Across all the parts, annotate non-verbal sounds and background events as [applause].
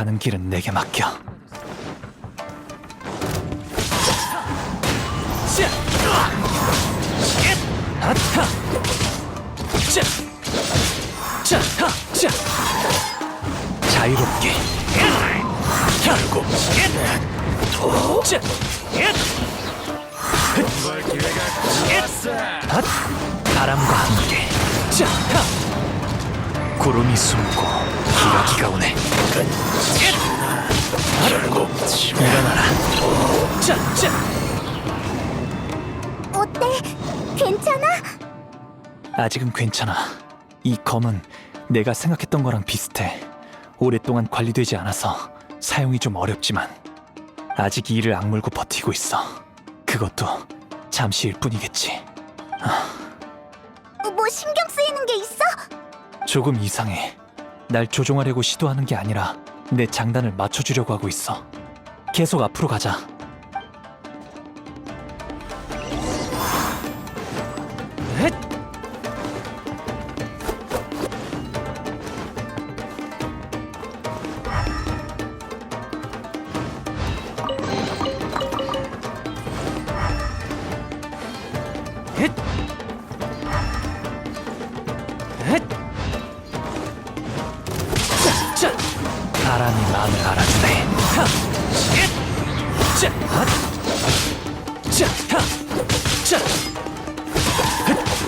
가는 길은 내게 맡겨. 자유롭게 결국! 바람과 함께! 구름이 숨고 기러기가 오네 결국 일어나라 자! 자! 어때? 괜찮아? 아직은 괜찮아. 이 검은 내가 생각했던 거랑 비슷해. 오랫동안 관리되지 않아서 사용이 좀 어렵지만 아직 이를 악물고 버티고 있어. 그것도 잠시일 뿐이겠지. 뭐 신경 쓰이는 게 있어? 조금 이상해. 날 조종하려고 시도하는 게 아니라 내 장단을 맞춰주려고 하고 있어. 계속 앞으로 가자.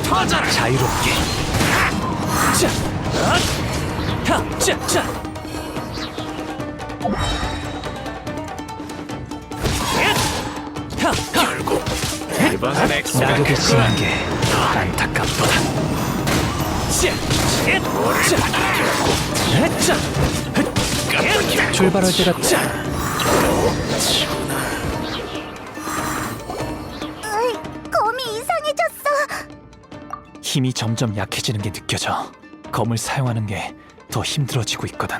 터져라! 자유롭게. 결국 엑스가 낙엽에 클 지는 게 안타깝도다. 자, 출발할 때가 힘이 점점 약해지는 게 느껴져. 검을 사용하는 게 더 힘들어지고 있거든.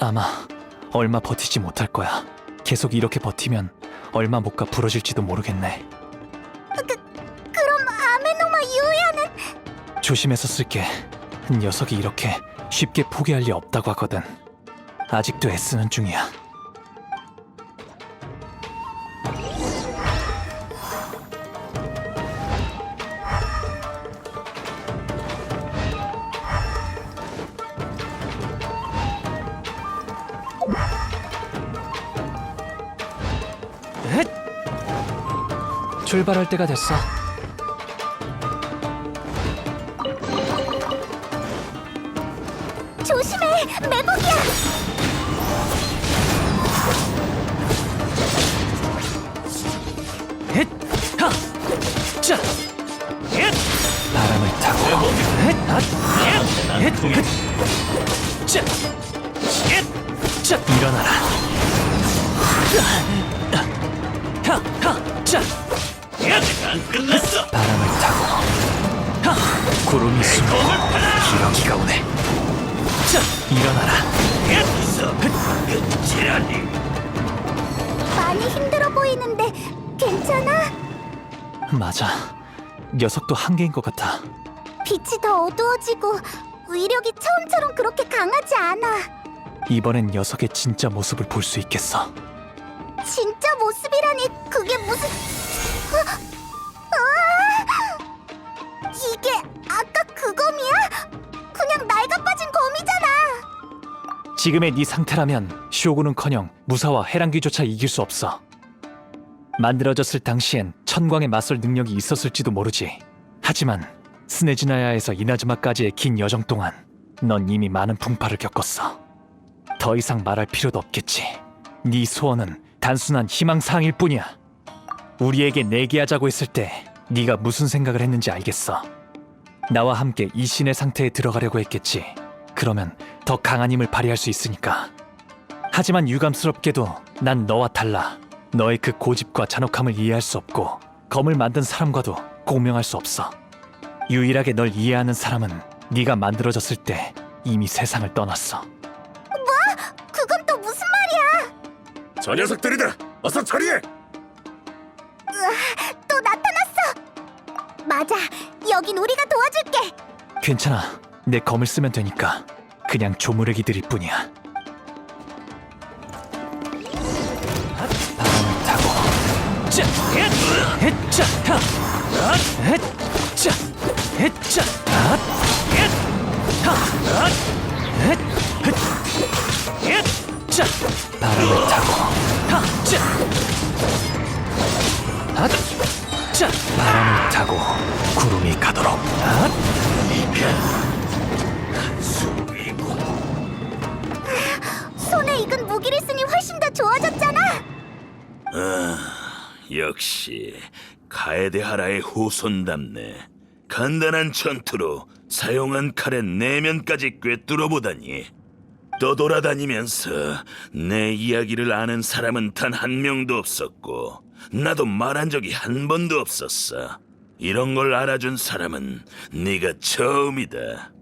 아마 얼마 버티지 못할 거야. 계속 이렇게 버티면 얼마 못 가 부러질지도 모르겠네. 그럼 아메노마 유야는 조심해서 쓸게. 녀석이 이렇게 쉽게 포기할 리 없다고 하거든. 아직도 애쓰는 중이야. 출발할 때가 됐어. 조심해. 매복이야. 헷! 하! 자! 헷! 바람을 타고 헷! 핫! 헷! 헷! 헷! 자! 헷! 자! 일어나라 하! 하! 자! 끝났어. 바람을 타고 하! 구름이 숨고 기러기가 오네 자! 일어나라. 많이 힘들어 보이는데 괜찮아? 맞아 녀석도 한계인 것 같아 빛이 더 어두워지고 위력이 처음처럼 그렇게 강하지 않아. 이번엔 녀석의 진짜 모습을 볼 수 있겠어 진짜 모습이라니 그게 무슨? 아! 아! 이게 아까 그 검이야? 그냥 낡아 빠진 검이잖아. 지금의 네 상태라면 쇼군은커녕 무사와 해랑귀조차 이길 수 없어. 만들어졌을 당시엔 천광에 맞설 능력이 있었을지도 모르지. 하지만 스네지나야에서 이나즈마까지의 긴 여정 동안 넌 이미 많은 풍파를 겪었어. 더 이상 말할 필요도 없겠지. 네 소원은 단순한 희망사항일 뿐이야. 우리에게 내기하자고 했을 때 네가 무슨 생각을 했는지 알겠어. 나와 함께 이 신의 상태에 들어가려고 했겠지. 그러면 더 강한 힘을 발휘할 수 있으니까. 하지만 유감스럽게도 난 너와 달라. 너의 그 고집과 잔혹함을 이해할 수 없고 검을 만든 사람과도 공명할 수 없어. 유일하게 널 이해하는 사람은 네가 만들어졌을 때 이미 세상을 떠났어. 그건 또 무슨 말이야? 저 녀석들이다. 어서 처리해. 맞아. 여긴 우리가 도와줄게. 괜찮아. 내 검을 쓰면 되니까. 그냥 조무래기들일 뿐이야. 바람을 타고. 짜! 헷! 헷! 짜! 타! 헷! 짜! 헷! 짜! 앗! 헷! 타! 헷! 헷! 헷! 짜! 바람을 타고. 타! 짜! 앗! 바람을 타고 구름이 가도록, 아, 손에 익은 무기를 쓰니 훨씬 더 좋아졌잖아. 역시 가에데하라의 후손답네. 간단한 전투로 사용한 칼의 내면까지 꿰뚫어 보다니. 떠돌아다니면서 내 이야기를 아는 사람은 단 한 명도 없었고 나도 말한 적이 한 번도 없었어. 이런 걸 알아준 사람은 네가 처음이다.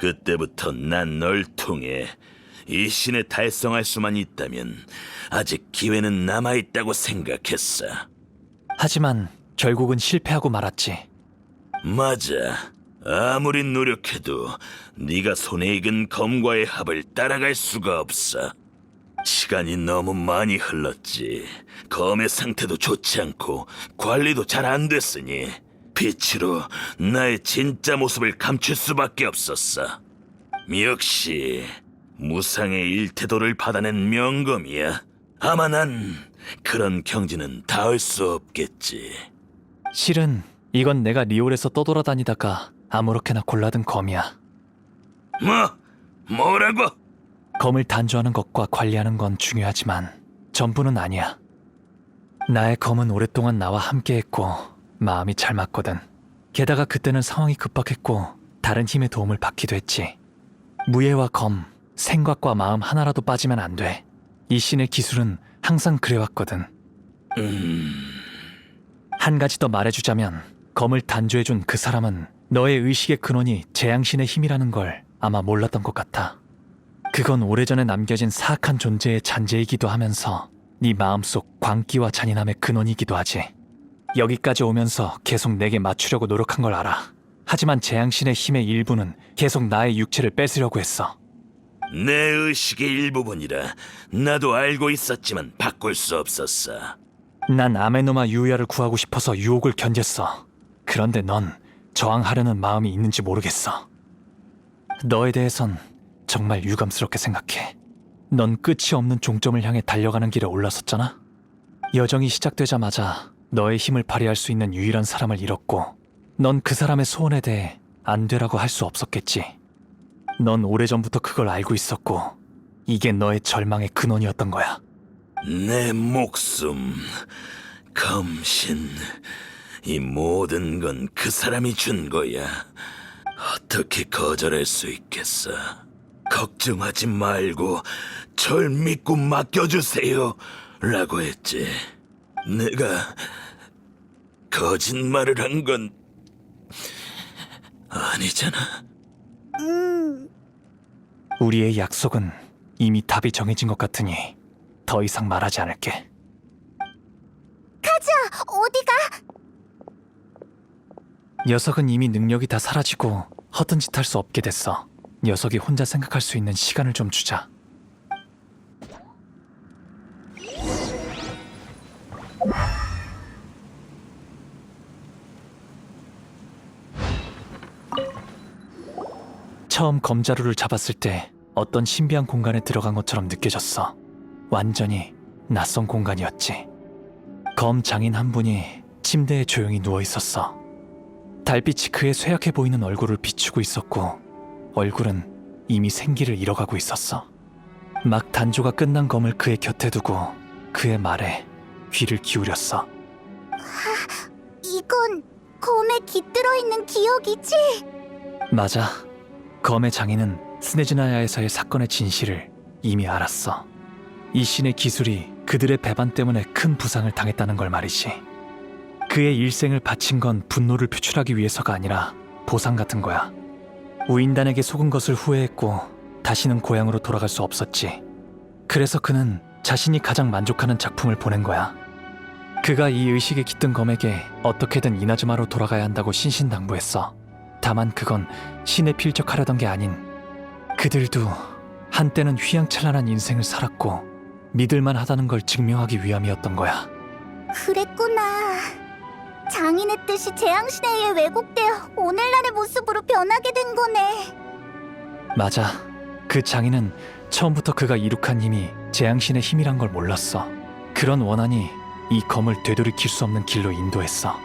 그때부터 난 널 통해 이 신에 달성할 수만 있다면 아직 기회는 남아 있다고 생각했어. 하지만 결국은 실패하고 말았지. 맞아. 아무리 노력해도 네가 손에 익은 검과의 합을 따라갈 수가 없어. 시간이 너무 많이 흘렀지. 검의 상태도 좋지 않고 관리도 잘 안 됐으니 빛으로 나의 진짜 모습을 감출 수밖에 없었어. 역시 무상의 일태도를 받아낸 명검이야. 아마 난 그런 경지는 닿을 수 없겠지. 실은 이건 내가 리올에서 떠돌아다니다가 아무렇게나 골라든 검이야. 뭐? 뭐라고? 검을 단조하는 것과 관리하는 건 중요하지만 전부는 아니야. 나의 검은 오랫동안 나와 함께했고 마음이 잘 맞거든. 게다가 그때는 상황이 급박했고 다른 힘의 도움을 받기도 했지. 무예와 검, 생각과 마음 하나라도 빠지면 안 돼. 이 신의 기술은 항상 그래왔거든. 한 가지 더 말해주자면 검을 단조해준 그 사람은 너의 의식의 근원이 재앙신의 힘이라는 걸 아마 몰랐던 것 같아. 그건 오래전에 남겨진 사악한 존재의 잔재이기도 하면서 네 마음속 광기와 잔인함의 근원이기도 하지. 여기까지 오면서 계속 내게 맞추려고 노력한 걸 알아. 하지만 재앙신의 힘의 일부는 계속 나의 육체를 뺏으려고 했어. 내 의식의 일부분이라 나도 알고 있었지만 바꿀 수 없었어. 난 아메노마 유야를 구하고 싶어서 유혹을 견뎠어. 그런데 넌 저항하려는 마음이 있는지 모르겠어. 너에 대해선 정말 유감스럽게 생각해. 넌 끝이 없는 종점을 향해 달려가는 길에 올라섰잖아. 여정이 시작되자마자 너의 힘을 발휘할 수 있는 유일한 사람을 잃었고, 넌 그 사람의 소원에 대해 안 되라고 할 수 없었겠지. 넌 오래전부터 그걸 알고 있었고, 이게 너의 절망의 근원이었던 거야. 내 목숨, 검신, 이 모든 건 그 사람이 준 거야. 어떻게 거절할 수 있겠어? 걱정하지 말고 절 믿고 맡겨주세요. 라고 했지. 내가 거짓말을 한 건 아니잖아. 우리의 약속은 이미 답이 정해진 것 같으니 더 이상 말하지 않을게. 가자. 어디가? 녀석은 이미 능력이 다 사라지고 허튼 짓 할 수 없게 됐어. 녀석이 혼자 생각할 수 있는 시간을 좀 주자. 처음 검자루를 잡았을 때 어떤 신비한 공간에 들어간 것처럼 느껴졌어. 완전히 낯선 공간이었지. 검 장인 한 분이 침대에 조용히 누워 있었어. 달빛이 그의 쇠약해 보이는 얼굴을 비추고 있었고 얼굴은 이미 생기를 잃어가고 있었어. 막 단조가 끝난 검을 그의 곁에 두고 그의 말에 귀를 기울였어. 이건 검에 깃들어 있는 기억이지? 맞아. 검의 장인은 스네즈나야에서의 사건의 진실을 이미 알았어. 이 신의 기술이 그들의 배반 때문에 큰 부상을 당했다는 걸 말이지. 그의 일생을 바친 건 분노를 표출하기 위해서가 아니라 보상 같은 거야. 우인단에게 속은 것을 후회했고 다시는 고향으로 돌아갈 수 없었지. 그래서 그는 자신이 가장 만족하는 작품을 보낸 거야. 그가 이 의식에 깃든 검에게 어떻게든 이나즈마로 돌아가야 한다고 신신당부했어. 다만 그건 신에 필적하려던 게 아닌 그들도 한때는 휘황찬란한 인생을 살았고 믿을만 하다는 걸 증명하기 위함이었던 거야. 그랬구나. 장인의 뜻이 재앙신에 의해 왜곡되어 오늘날의 모습으로 변하게 된 거네. 맞아. 그 장인은 처음부터 그가 이룩한 힘이 재앙신의 힘이란 걸 몰랐어. 그런 원한이 이 검을 되돌이킬 수 없는 길로 인도했어.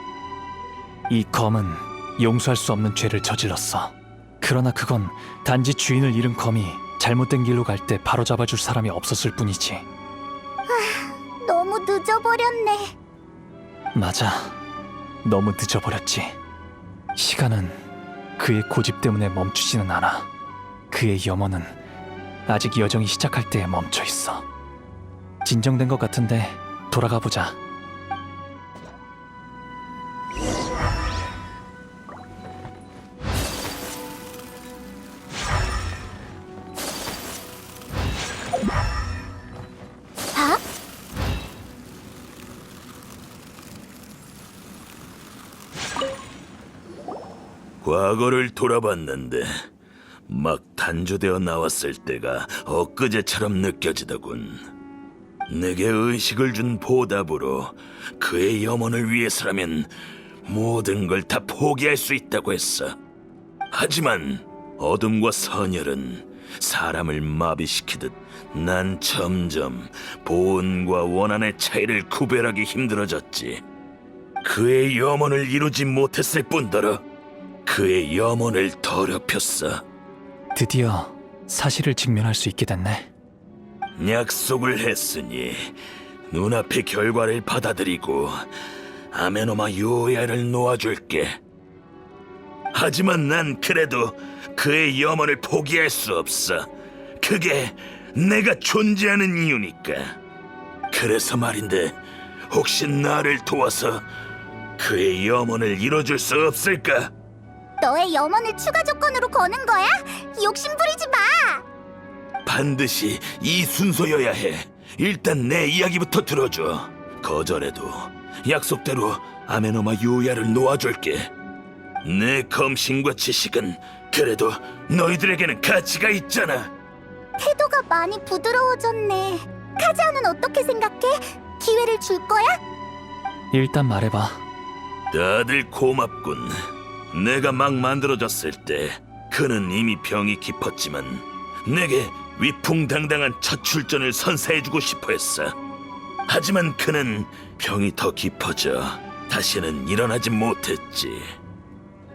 이 검은 용서할 수 없는 죄를 저질렀어. 그러나 그건 단지 주인을 잃은 검이 잘못된 길로 갈 때 바로 잡아줄 사람이 없었을 뿐이지. 너무 늦어버렸네. 맞아. 너무 늦어버렸지. 시간은 그의 고집 때문에 멈추지는 않아. 그의 염원은 아직 여정이 시작할 때에 멈춰 있어. 진정된 것 같은데 돌아가 보자. 과거를 돌아봤는데 막 단조되어 나왔을 때가 엊그제처럼 느껴지더군. 내게 의식을 준 보답으로 그의 염원을 위해서라면 모든 걸 다 포기할 수 있다고 했어. 하지만 어둠과 선열은 사람을 마비시키듯 난 점점 보은과 원한의 차이를 구별하기 힘들어졌지. 그의 염원을 이루지 못했을 뿐더러 그의 염원을 더럽혔어. 드디어 사실을 직면할 수 있게 됐네. 약속을 했으니 눈앞의 결과를 받아들이고 아메노마 요야를 놓아줄게. 하지만 난 그래도 그의 염원을 포기할 수 없어. 그게 내가 존재하는 이유니까. 그래서 말인데 혹시 나를 도와서 그의 염원을 이뤄줄 수 없을까? 너의 염원을 추가 조건으로 거는 거야? 욕심 부리지 마. 반드시 이 순서여야 해. 일단 내 이야기부터 들어줘. 거절해도 약속대로 아메노마 요야를 놓아줄게. 내 검신과 지식은 그래도 너희들에게는 가치가 있잖아. 태도가 많이 부드러워졌네. 카지아는 어떻게 생각해? 기회를 줄 거야? 일단 말해봐. 다들 고맙군. 내가 막 만들어졌을 때 그는 이미 병이 깊었지만 내게 위풍당당한 첫 출전을 선사해주고 싶어 했어. 하지만 그는 병이 더 깊어져 다시는 일어나지 못했지.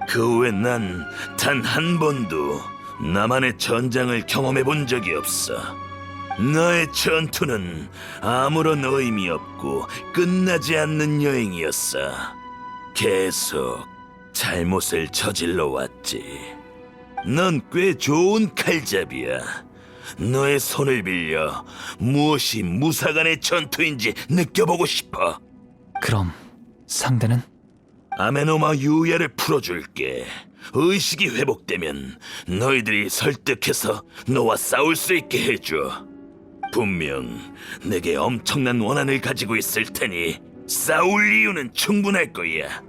그 후에 난 단 한 번도 나만의 전장을 경험해 본 적이 없어. 너의 전투는 아무런 의미 없고 끝나지 않는 여행이었어. 계속 잘못을 저질러 왔지. 넌 꽤 좋은 칼잡이야. 너의 손을 빌려 무엇이 무사간의 전투인지 느껴보고 싶어. 그럼 상대는? 아메노마 유야를 풀어줄게. 의식이 회복되면 너희들이 설득해서 너와 싸울 수 있게 해줘. 분명 내게 엄청난 원한을 가지고 있을 테니 싸울 이유는 충분할 거야.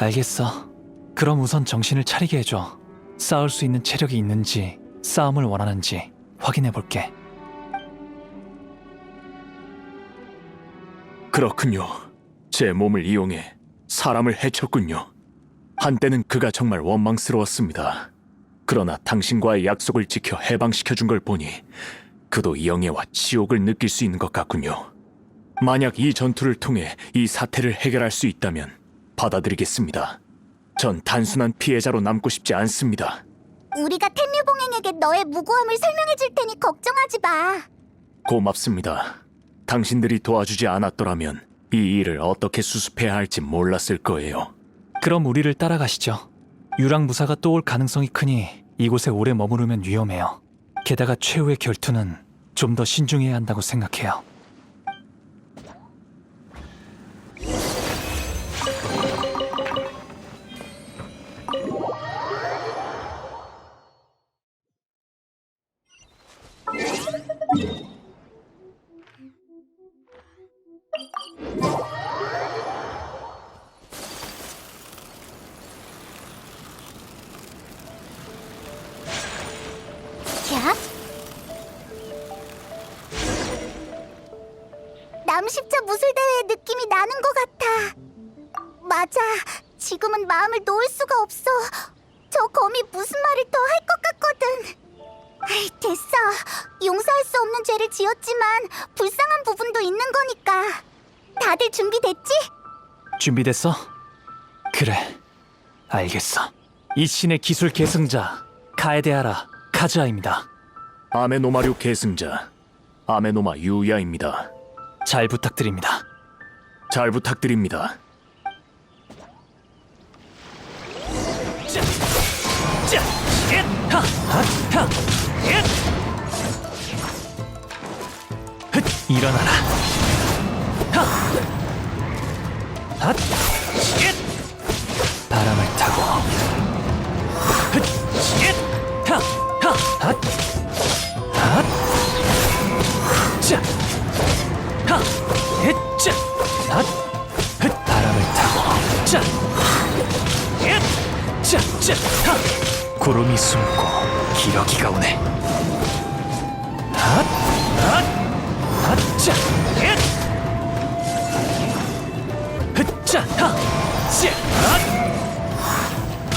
알겠어. 그럼 우선 정신을 차리게 해줘. 싸울 수 있는 체력이 있는지, 싸움을 원하는지 확인해 볼게. 그렇군요. 제 몸을 이용해 사람을 해쳤군요. 한때는 그가 정말 원망스러웠습니다. 그러나 당신과의 약속을 지켜 해방시켜 준 걸 보니 그도 영예와 지옥을 느낄 수 있는 것 같군요. 만약 이 전투를 통해 이 사태를 해결할 수 있다면 받아들이겠습니다. 전 단순한 피해자로 남고 싶지 않습니다. 우리가 텐류봉행에게 너의 무고함을 설명해 줄 테니 걱정하지 마. 고맙습니다. 당신들이 도와주지 않았더라면 이 일을 어떻게 수습해야 할지 몰랐을 거예요. 그럼 우리를 따라가시죠. 유랑 무사가 또 올 가능성이 크니 이곳에 오래 머무르면 위험해요. 게다가 최후의 결투는 좀 더 신중해야 한다고 생각해요. 남십자 무술대회의 느낌이 나는 것 같아. 맞아. 지금은 마음을 놓을 수가 없어. 저 검이 무슨 말을 더 할 것 같거든. 아이, 됐어. 용서할 수 없는 죄를 지었지만 불쌍한 부분도 있는 거니까. 다들 준비됐지? 준비됐어? 그래. 알겠어. 이 신의 기술 계승자 카에데하라 카즈아입니다. 아메노마류 계승자 아메노마 유야입니다. 잘 부탁드립니다. 잘 부탁드립니다. 자, 얏, 하, 하, 하, 얏. 흣, 일어나라. 하, 핫, 얏. 바람을 타고. 흣, 얏, 하, 하, 핫, 얏, 자, 핫, 흣, 바람을 타고. 자, 자, 하! 구름이 숨고 기러기가 오네. 핫! 핫! 핫! 자! 얏! 흑! 자! 하! 자! 핫!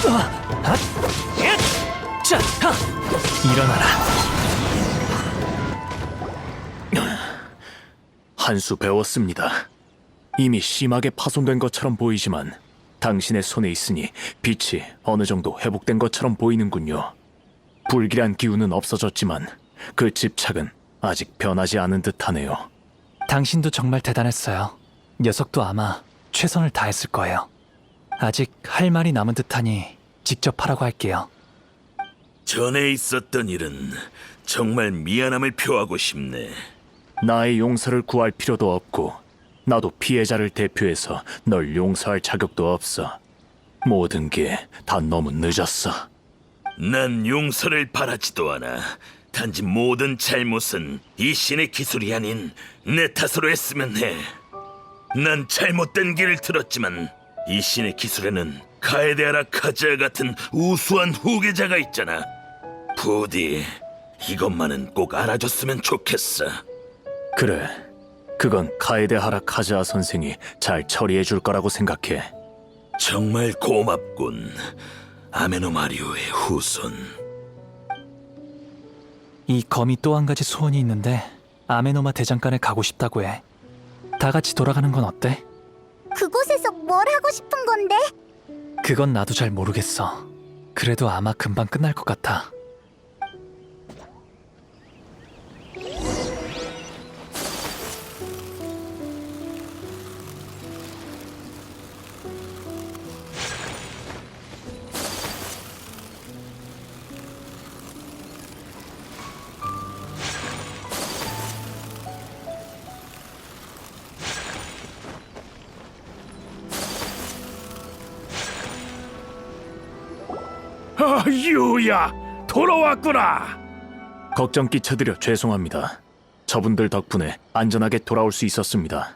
아! 핫! 얏! 자! 하! 일어나라. 한 수 배웠습니다. 이미 심하게 파손된 것처럼 보이지만 당신의 손에 있으니 빛이 어느 정도 회복된 것처럼 보이는군요. 불길한 기운은 없어졌지만 그 집착은 아직 변하지 않은 듯하네요. 당신도 정말 대단했어요. 녀석도 아마 최선을 다했을 거예요. 아직 할 말이 남은 듯하니 직접 하라고 할게요. 전에 있었던 일은 정말 미안함을 표하고 싶네. 나의 용서를 구할 필요도 없고 나도 피해자를 대표해서 널 용서할 자격도 없어. 모든 게 다 너무 늦었어. 난 용서를 바라지도 않아. 단지 모든 잘못은 이 신의 기술이 아닌 내 탓으로 했으면 해. 난 잘못된 길을 들었지만 이 신의 기술에는 카에데아라 카즈아 같은 우수한 후계자가 있잖아. 부디 이것만은 꼭 알아줬으면 좋겠어. 그래, 그건 카에데 하라 카즈아 선생이 잘 처리해 줄 거라고 생각해. 정말 고맙군. 아메노마리오의 후손. 이 검이 또 한 가지 소원이 있는데 아메노마 대장간에 가고 싶다고 해. 다 같이 돌아가는 건 어때? 그곳에서 뭘 하고 싶은 건데? 그건 나도 잘 모르겠어. 그래도 아마 금방 끝날 것 같아. 유야, 돌아왔구나. 걱정 끼쳐드려 죄송합니다. 저분들 덕분에 안전하게 돌아올 수 있었습니다.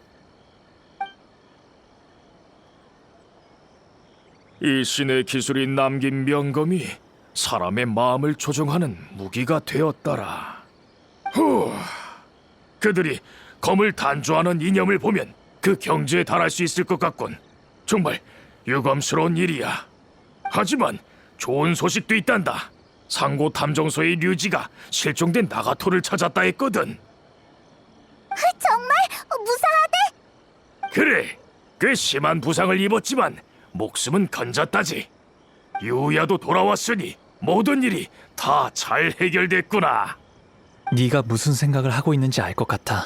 이 신의 기술이 남긴 명검이 사람의 마음을 조종하는 무기가 되었더라. 후, 그들이 검을 단조하는 이념을 보면 그 경지에 달할 수 있을 것 같군. 정말 유감스러운 일이야. 하지만 좋은 소식도 있단다. 상고 탐정소의 류지가 실종된 나가토를 찾았다 했거든. 정말 무사하대? 그래, 꽤 심한 부상을 입었지만 목숨은 건졌다지. 유야도 돌아왔으니 모든 일이 다 잘 해결됐구나. 네가 무슨 생각을 하고 있는지 알 것 같아.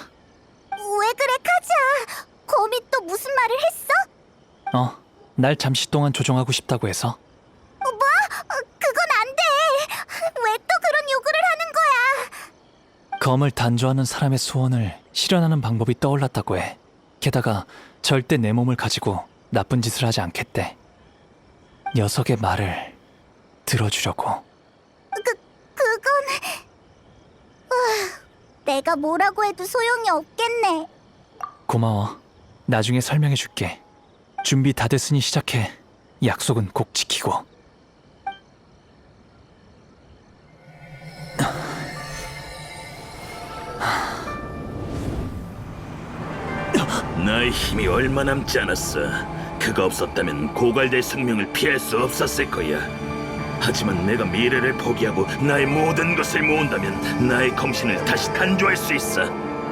왜 그래, 카즈아? 검이 또 무슨 말을 했어? 어, 날 잠시 동안 조종하고 싶다고 해서. 그건 안 돼. 왜 또 그런 요구를 하는 거야? 검을 단조하는 사람의 소원을 실현하는 방법이 떠올랐다고 해. 게다가 절대 내 몸을 가지고 나쁜 짓을 하지 않겠대. 녀석의 말을 들어주려고. 그, 그건... 으, 내가 뭐라고 해도 소용이 없겠네. 고마워. 나중에 설명해 줄게. 준비 다 됐으니 시작해. 약속은 꼭 지키고. 힘이 얼마 남지 않았어. 그가 없었다면 고갈될 생명을 피할 수 없었을 거야. 하지만 내가 미래를 포기하고 나의 모든 것을 모은다면 나의 검신을 다시 단조할 수 있어.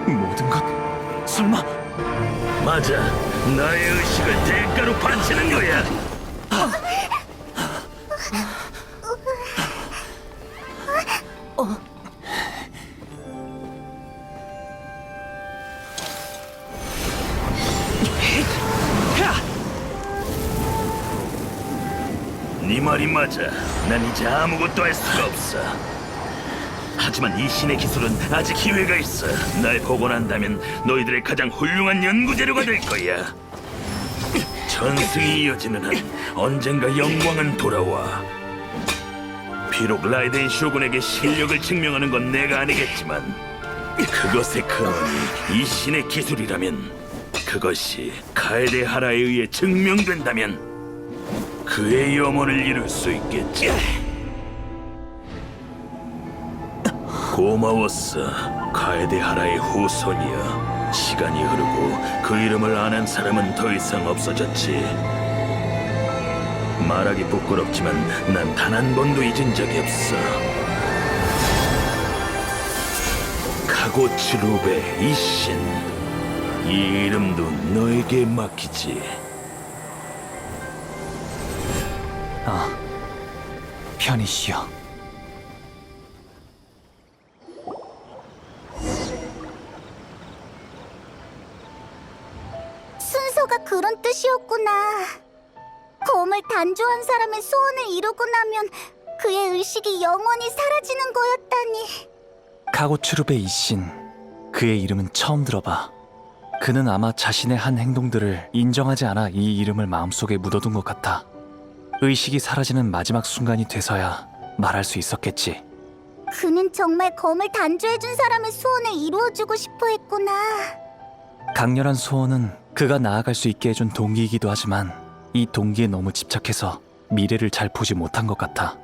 모든 것? 설마 맞아. 나의 의식을 대가로 바치는 거야. 네 말이 맞아. 난 이제 아무것도 할 수가 없어. 하지만 이 신의 기술은 아직 기회가 있어. 날 복원한다면 너희들의 가장 훌륭한 연구 재료가 될 거야. 전승이 이어지는 한 언젠가 영광은 돌아와. 비록 라이덴 쇼군에게 실력을 증명하는 건 내가 아니겠지만 그것의 근원이 이 신의 기술이라면 그것이 카에데 하라에 의해 증명된다면 그의 염원을 이룰 수 있겠지. 고마웠어, 카에데 하라의 후손이여. 시간이 흐르고 그 이름을 아는 사람은 더 이상 없어졌지. 말하기 부끄럽지만 난 단 한 번도 잊은 적이 없어. 카고츠루베 이신. 이 이름도 너에게 맡기지. 아 편히 쉬어. 순서가 그런 뜻이었구나. 검을 단조한 사람의 소원을 이루고 나면 그의 의식이 영원히 사라지는 거였다니. 카고츠루베 이신 그의 이름은 처음 들어봐. 그는 아마 자신의 한 행동들을 인정하지 않아 이 이름을 마음속에 묻어둔 것 같아. 의식이 사라지는 마지막 순간이 돼서야 말할 수 있었겠지. 그는 정말 검을 단조해준 사람의 소원을 이루어주고 싶어 했구나. 강렬한 소원은 그가 나아갈 수 있게 해준 동기이기도 하지만 이 동기에 너무 집착해서 미래를 잘 보지 못한 것 같아.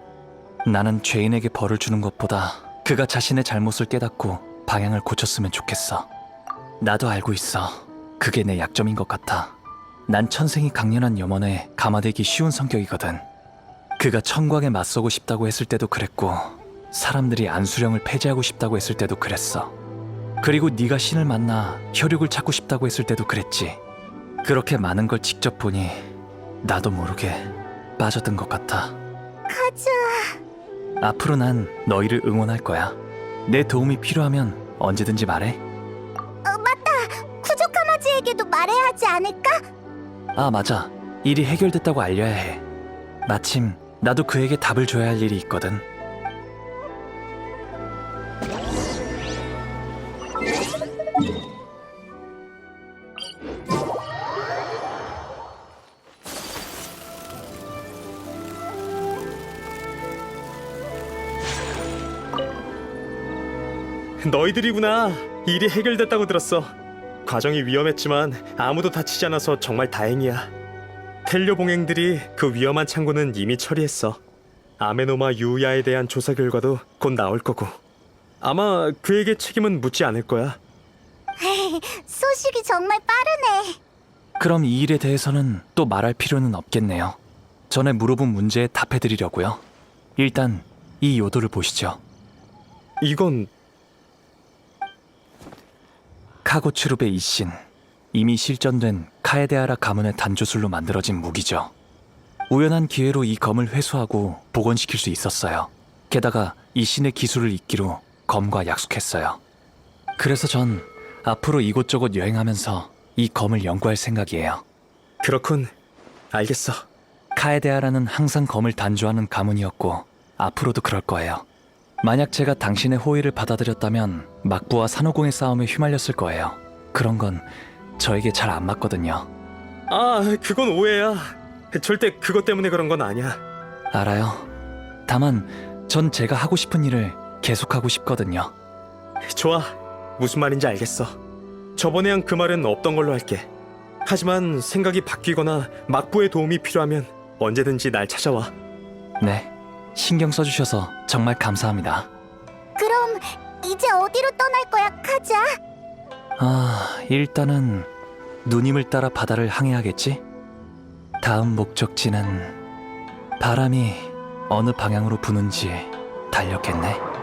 나는 죄인에게 벌을 주는 것보다 그가 자신의 잘못을 깨닫고 방향을 고쳤으면 좋겠어. 나도 알고 있어. 그게 내 약점인 것 같아. 난 천생이 강렬한 염원에 감화되기 쉬운 성격이거든. 그가 천광에 맞서고 싶다고 했을 때도 그랬고 사람들이 안수령을 폐지하고 싶다고 했을 때도 그랬어. 그리고 네가 신을 만나 혈육을 찾고 싶다고 했을 때도 그랬지. 그렇게 많은 걸 직접 보니 나도 모르게 빠져든 것 같아. 가자. 앞으로 난 너희를 응원할 거야. 내 도움이 필요하면 언제든지 말해. 쿠조카마지에게도 말해야 하지 않을까? 아, 맞아. 일이 해결됐다고 알려야 해. 마침 나도 그에게 답을 줘야 할 일이 있거든. 너희들이구나. 일이 해결됐다고 들었어. 과정이 위험했지만 아무도 다치지 않아서 정말 다행이야. 텔료 봉행들이 그 위험한 창고는 이미 처리했어. 아메노마 유야에 대한 조사 결과도 곧 나올 거고. 아마 그에게 책임은 묻지 않을 거야. [laughs] 소식이 정말 빠르네. 그럼 이 일에 대해서는 또 말할 필요는 없겠네요. 전에 물어본 문제에 답해드리려고요. 일단 이 요도를 보시죠. 이건 카고츠룹의 이신 이미 실전된 카에데아라 가문의 단조술로 만들어진 무기죠. 우연한 기회로 이 검을 회수하고 복원시킬 수 있었어요. 게다가 이 신의 기술을 잇기로 검과 약속했어요. 그래서 전 앞으로 이곳저곳 여행하면서 이 검을 연구할 생각이에요. 그렇군. 알겠어. 카에데아라는 항상 검을 단조하는 가문이었고 앞으로도 그럴 거예요. 만약 제가 당신의 호의를 받아들였다면 막부와 산호공의 싸움에 휘말렸을 거예요. 그런 건 저에게 잘 안 맞거든요. 아, 그건 오해야. 절대 그것 때문에 그런 건 아니야. 알아요. 다만 전 제가 하고 싶은 일을 계속하고 싶거든요. 좋아. 무슨 말인지 알겠어. 저번에랑 그 말은 없던 걸로 할게. 하지만 생각이 바뀌거나 막부의 도움이 필요하면 언제든지 날 찾아와. 네. 신경 써주셔서 정말 감사합니다. 그럼 이제 어디로 떠날 거야, 카자? 아, 일단은 누님을 따라 바다를 항해하겠지? 다음 목적지는 바람이 어느 방향으로 부는지에 달렸겠네.